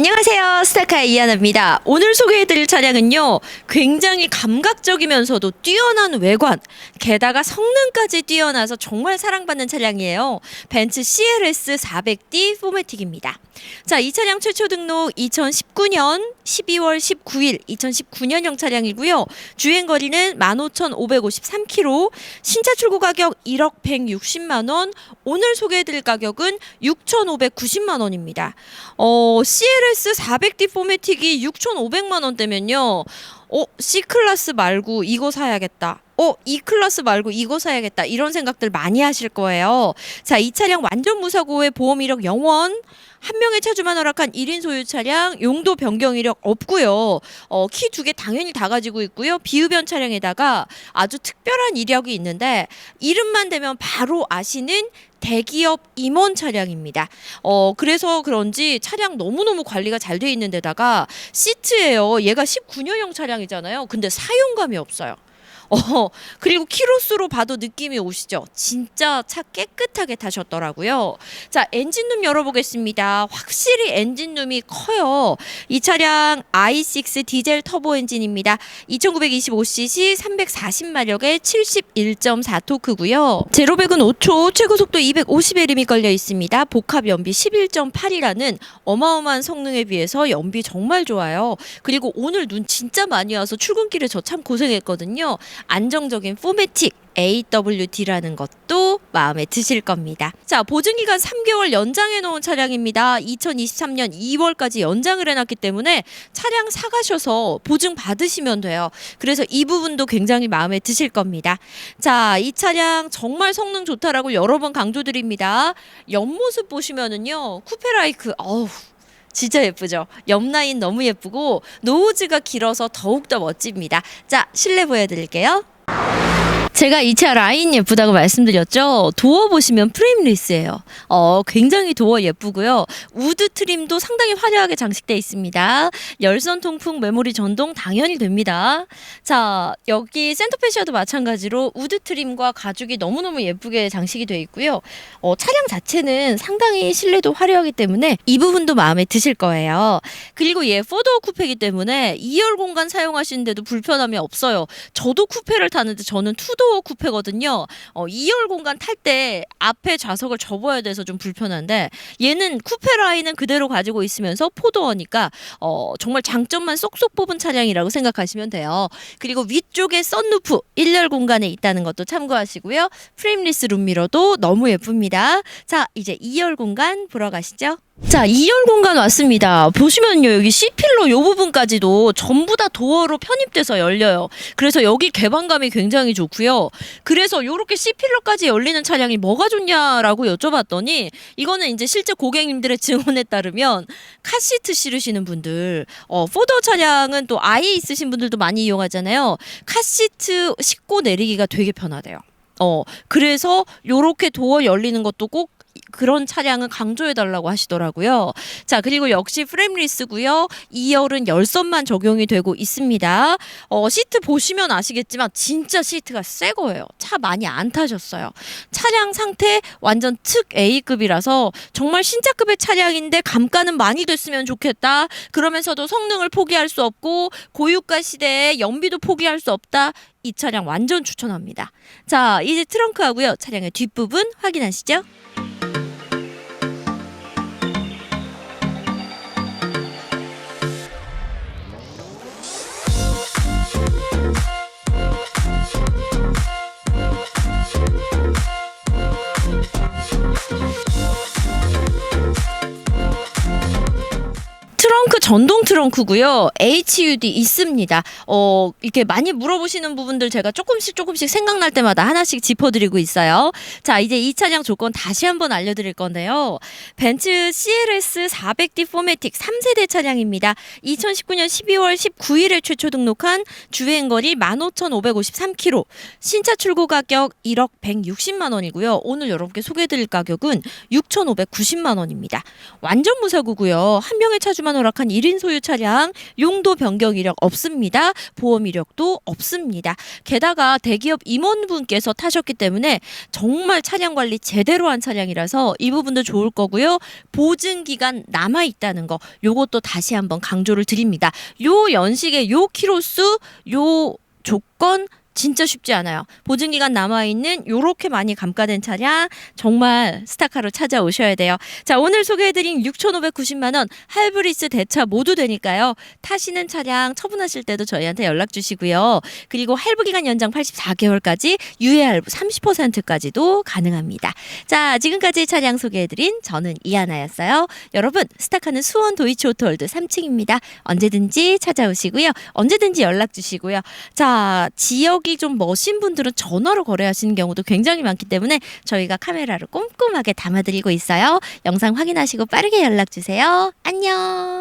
안녕하세요. 스타카의 이하나입니다. 오늘 소개해드릴 차량은요, 굉장히 감각적이면서도 뛰어난 외관, 게다가 성능까지 뛰어나서 정말 사랑받는 차량이에요. 벤츠 CLS 400D 포매틱입니다. 자, 이 차량 최초 등록 2019년 12월 19일 2019년형 차량이고요. 주행 거리는 15,553km, 신차 출고 가격 1억 160만 원, 오늘 소개해드릴 가격은 6,590만 원입니다. 어, CLS 400D 포매틱이 6,500만 원대면요. 어, C 클래스 말고 이거 사야겠다. 어, E 클래스 말고 이거 사야겠다. 이런 생각들 많이 하실 거예요. 자, 이 차량 완전 무사고의 보험 이력 영원. 한 명의 차주만 허락한 1인 소유 차량 용도 변경 이력 없고요. 어, 키 두 개 당연히 다 가지고 있고요. 비흡연 차량에다가 아주 특별한 이력이 있는데 이름만 대면 바로 아시는 대기업 임원 차량입니다. 어, 그래서 그런지 차량 너무너무 관리가 잘 돼 있는 데다가 시트예요. 얘가 19년형 차량이잖아요. 근데 사용감이 없어요. 어, 그리고 키로수로 봐도 느낌이 오시죠? 진짜 차 깨끗하게 타셨더라고요. 자, 엔진룸 열어보겠습니다. 확실히 엔진룸이 커요. 이 차량 i6 디젤 터보 엔진입니다. 2925cc 340마력의 71.4토크고요. 제로백은 5초, 최고 속도 250rm이 걸려 있습니다. 복합 연비 11.8이라는 어마어마한 성능에 비해서 연비 정말 좋아요. 그리고 오늘 눈 진짜 많이 와서 출근길에 저 참 고생했거든요. 안정적인 포매틱 AWD라는 것도 마음에 드실 겁니다. 자, 보증기간 3개월 연장해 놓은 차량입니다. 2023년 2월까지 연장을 해놨기 때문에 차량 사가셔서 보증 받으시면 돼요. 그래서 이 부분도 굉장히 마음에 드실 겁니다. 자, 이 차량 정말 성능 좋다라고 여러 번 강조드립니다. 옆모습 보시면은요, 쿠페라이크, 어우. 진짜 예쁘죠? 옆 라인 너무 예쁘고 노즈가 길어서 더욱더 멋집니다. 자, 실내 보여드릴게요. 제가 이 차 라인 예쁘다고 말씀드렸죠. 도어 보시면 프레임리스예요. 어, 굉장히 도어 예쁘고요. 우드 트림도 상당히 화려하게 장식돼 있습니다. 열선 통풍 메모리 전동 당연히 됩니다. 자, 여기 센터페시아도 마찬가지로 우드 트림과 가죽이 너무너무 예쁘게 장식이 되어 있고요. 어, 차량 자체는 상당히 실내도 화려하기 때문에 이 부분도 마음에 드실 거예요. 그리고 얘 포도어 쿠페이기 때문에 2열 공간 사용하시는데도 불편함이 없어요. 저도 쿠페를 타는데 저는 투도 어 쿠페거든요. 어, 2열 공간 탈 때 앞에 좌석을 접어야 돼서 좀 불편한데 얘는 쿠페 라인은 그대로 가지고 있으면서 포도어니까 어, 정말 장점만 쏙쏙 뽑은 차량이라고 생각하시면 돼요. 그리고 위쪽에 썬루프 1열 공간에 있다는 것도 참고하시고요. 프레임리스 룸미러도 너무 예쁩니다. 자, 이제 2열 공간 보러 가시죠. 자, 2열 공간 왔습니다. 보시면요, 여기 C필러 요 부분까지도 전부 다 도어로 편입돼서 열려요. 그래서 여기 개방감이 굉장히 좋고요. 그래서 요렇게 C필러까지 열리는 차량이 뭐가 좋냐라고 여쭤봤더니 이거는 이제 실제 고객님들의 증언에 따르면 카시트 실으시는 분들, 어, 포더 차량은 또 아이 있으신 분들도 많이 이용하잖아요. 카시트 싣고 내리기가 되게 편하대요. 어, 그래서 요렇게 도어 열리는 것도 꼭 그런 차량은 강조해 달라고 하시더라고요. 자, 그리고 역시 프레임리스고요. 2열은 열선만 적용이 되고 있습니다. 어, 시트 보시면 아시겠지만 진짜 시트가 새 거예요. 차 많이 안 타셨어요. 차량 상태 완전 특 A급이라서 정말 신차급의 차량인데 감가는 많이 됐으면 좋겠다. 그러면서도 성능을 포기할 수 없고 고유가 시대에 연비도 포기할 수 없다. 이 차량 완전 추천합니다. 자, 이제 트렁크하고요. 차량의 뒷부분 확인하시죠. 전동 트렁크고요. HUD 있습니다. 어, 이렇게 많이 물어보시는 부분들 제가 조금씩 조금씩 생각날 때마다 하나씩 짚어드리고 있어요. 자, 이제 이 차량 조건 다시 한번 알려드릴 건데요. 벤츠 CLS 400D 포매틱 3세대 차량입니다. 2019년 12월 19일에 최초 등록한 주행거리 15,553km, 신차 출고 가격 1억 160만 원이고요. 오늘 여러분께 소개해드릴 가격은 6,590만 원입니다. 완전 무사고고요. 한 명의 차주만 허락한 1인 소유 차량 용도 변경 이력 없습니다. 보험 이력도 없습니다. 게다가 대기업 임원분께서 타셨기 때문에 정말 차량 관리 제대로 한 차량이라서 이 부분도 좋을 거고요. 보증 기간 남아 있다는 거 요것도 다시 한번 강조를 드립니다. 요 연식의 요 키로수 요 조건 진짜 쉽지 않아요. 보증 기간 남아 있는 요렇게 많이 감가된 차량 정말 스타카로 찾아오셔야 돼요. 자, 오늘 소개해 드린 6,590만 원 할브리스 대차 모두 되니까요. 타시는 차량 처분하실 때도 저희한테 연락 주시고요. 그리고 할부 기간 연장 84개월까지 유예 할부 30%까지도 가능합니다. 자, 지금까지 차량 소개해 드린 저는 이하나였어요. 여러분, 스타카는 수원 도이치 오토월드 3층입니다. 언제든지 찾아오시고요. 언제든지 연락 주시고요. 자, 지역 이좀 머신 분들은 전화로 거래하시는 경우도 굉장히 많기 때문에 저희가 카메라로 꼼꼼하게 담아드리고 있어요. 영상 확인하시고 빠르게 연락 주세요. 안녕.